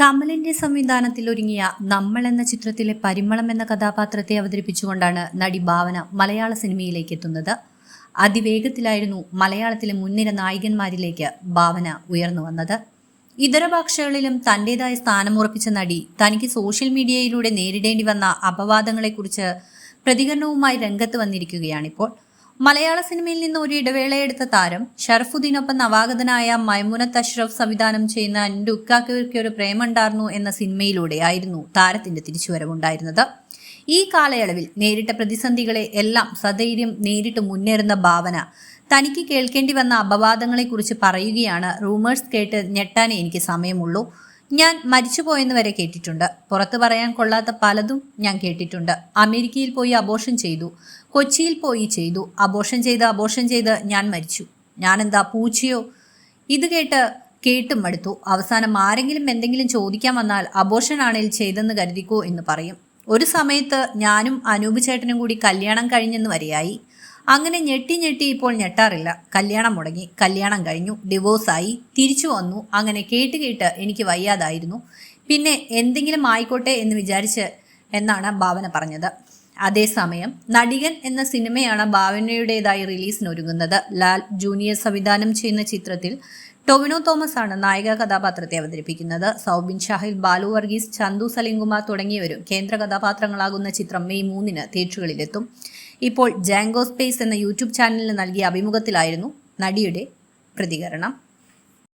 കമലിന്റെ സംവിധാനത്തിൽ ഒരുങ്ങിയ നമ്മൾ എന്ന ചിത്രത്തിലെ പരിമളം എന്ന കഥാപാത്രത്തെ അവതരിപ്പിച്ചുകൊണ്ടാണ് നടി ഭാവന മലയാള സിനിമയിലേക്ക് എത്തുന്നത്. അതിവേഗത്തിലായിരുന്നു മലയാളത്തിലെ മുൻനിര നായകന്മാരിലേക്ക് ഭാവന ഉയർന്നു വന്നത്. ഇതര ഭാഷകളിലും തന്റേതായ സ്ഥാനമുറപ്പിച്ച നടി തനിക്ക് സോഷ്യൽ മീഡിയയിലൂടെ നേരിടേണ്ടി വന്ന അപവാദങ്ങളെക്കുറിച്ച് പ്രതികരണവുമായി രംഗത്ത് വന്നിരിക്കുകയാണിപ്പോൾ. മലയാള സിനിമയിൽ നിന്ന് ഒരു ഇടവേളയെടുത്ത താരം ഷറഫുദ്ദീനൊപ്പം നവാഗതനായ മൈമുനത്ത് അഷ്റഫ് സംവിധാനം ചെയ്യുന്ന എന്റെ ഉക്കാക്കവർക്ക് ഒരു പ്രേമുണ്ടായിരുന്നു എന്ന സിനിമയിലൂടെയായിരുന്നു താരത്തിന്റെ തിരിച്ചുവരവുണ്ടായിരുന്നത്. ഈ കാലയളവിൽ നേരിട്ട പ്രതിസന്ധികളെ എല്ലാം സധൈര്യം നേരിട്ട് മുന്നേറുന്ന ഭാവന തനിക്ക് കേൾക്കേണ്ടി വന്ന അപവാദങ്ങളെക്കുറിച്ച് പറയുകയാണ് റൂമേഴ്സ് കേട്ട് ഞെട്ടാനേ എനിക്ക് സമയമുള്ളൂ. ഞാൻ മരിച്ചുപോയെന്ന് വരെ കേട്ടിട്ടുണ്ട്. പുറത്തു പറയാൻ കൊള്ളാത്ത പലതും ഞാൻ കേട്ടിട്ടുണ്ട്. അമേരിക്കയിൽ പോയി അബോഷൻ ചെയ്തു. കൊച്ചിയിൽ പോയി ചെയ്തു. അബോഷൻ ചെയ്ത് അബോഷൻ ചെയ്ത് ഞാൻ മരിച്ചു. ഞാൻ എന്താ പൂച്ചയോ? ഇത് കേട്ട് കേട്ടും മടുത്തു. അവസാനം ആരെങ്കിലും എന്തെങ്കിലും ചോദിക്കാൻ വന്നാൽ അബോഷൻ ആണെങ്കിൽ ചെയ്തെന്ന് കരുതിക്കോ എന്ന് പറയും. ഒരു സമയത്ത് ഞാനും അനൂപ് ചേട്ടനും കൂടി കല്യാണം കഴിഞ്ഞെന്ന് വരെയായി. അങ്ങനെ ഞെട്ടി ഞെട്ടി ഇപ്പോൾ ഞെട്ടാറില്ല. കല്യാണം മുടങ്ങി. കല്യാണം കഴിഞ്ഞു. ഡിവോഴ്സായി. തിരിച്ചു വന്നു. അങ്ങനെ കേട്ട് കേട്ട് എനിക്ക് വയ്യാതായിരുന്നു. പിന്നെ എന്തെങ്കിലും ആയിക്കോട്ടെ എന്ന് വിചാരിച്ച് എന്നാണ് ഭാവന പറഞ്ഞത്. അതേസമയം നടികൻ എന്ന സിനിമയാണ് ഭാവനയുടേതായി റിലീസിനൊരുങ്ങുന്നത്. ലാൽ ജൂനിയർ സംവിധാനം ചെയ്യുന്ന ചിത്രത്തിൽ ടൊവിനോ തോമസ് ആണ് നായിക കഥാപാത്രത്തെ അവതരിപ്പിക്കുന്നത്. സൗബിൻ ഷാഹിൽ ബാലു വർഗീസ് ചന്തു സലിംകുമാർ തുടങ്ങിയവരും കേന്ദ്ര കഥാപാത്രങ്ങളാകുന്ന ചിത്രം മെയ് മൂന്നിന് തിയേറ്ററുകളിലെത്തും. ഇപ്പോൾ ജാങ്കോ സ്പേസ് എന്ന യൂട്യൂബ് ചാനലിന് നൽകിയ അഭിമുഖത്തിലായിരുന്നു നടിയുടെ പ്രതികരണം.